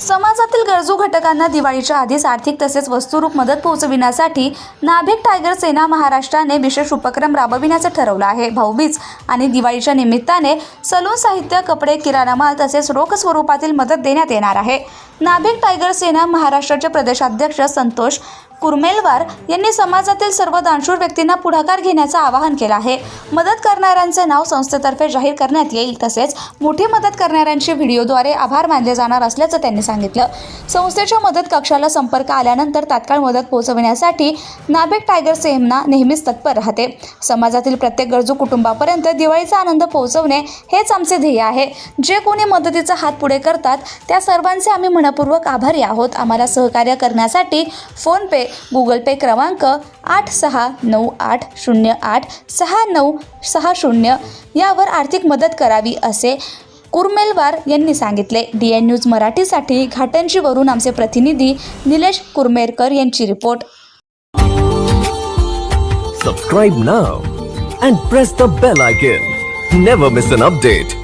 समाजातील गरजू घटकांना दिवाळीच्या आधीच आर्थिक तसेच वस्तुरूप मदत पोहोचविण्यासाठी नाभिक टायगर सेना महाराष्ट्राने विशेष उपक्रम राबविण्याचं ठरवलं आहे. भाऊबीज आणि दिवाळीच्या निमित्ताने सलून साहित्य कपडे किराणा माल तसेच रोख स्वरूपातील मदत देण्यात येणार आहे. नाभिक टायगर सेना महाराष्ट्राचे प्रदेशाध्यक्ष संतोष कुर्मेलवार यांनी समाजातील सर्व दानशूर व्यक्तींना पुढाकार घेण्याचं आवाहन केलं आहे. मदत करणाऱ्यांचे नाव संस्थेतर्फे जाहीर करण्यात येईल तसेच मोठी मदत करणाऱ्यांचे व्हिडिओद्वारे आभार मानले जाणार असल्याचं त्यांनी सांगितलं. संस्थेच्या मदत कक्षाला संपर्क आल्यानंतर तात्काळ मदत पोहोचवण्यासाठी नाभिक टायगर सेमना नेहमीच तत्पर राहते. समाजातील प्रत्येक गरजू कुटुंबापर्यंत दिवाळीचा आनंद पोहोचवणे हेच आमचे ध्येय आहे. जे कोणी मदतीचा हात पुढे करतात त्या सर्वांचे आम्ही मनपूर्वक आभारी आहोत. आम्हाला सहकार्य करण्यासाठी फोनपे गुगल पे क्रमांक आठ सहा नऊ आठ शून्य आठ सहा नऊ सहा शून्य यावर आर्थिक मदत करावी असे कुर्मेलवार यांनी सांगितले. डी एन न्यूज मराठीसाठी घाटंजीवरून आमचे प्रतिनिधी निलेश कुर्मेरकर यांची report. Subscribe now and press the bell icon never miss an update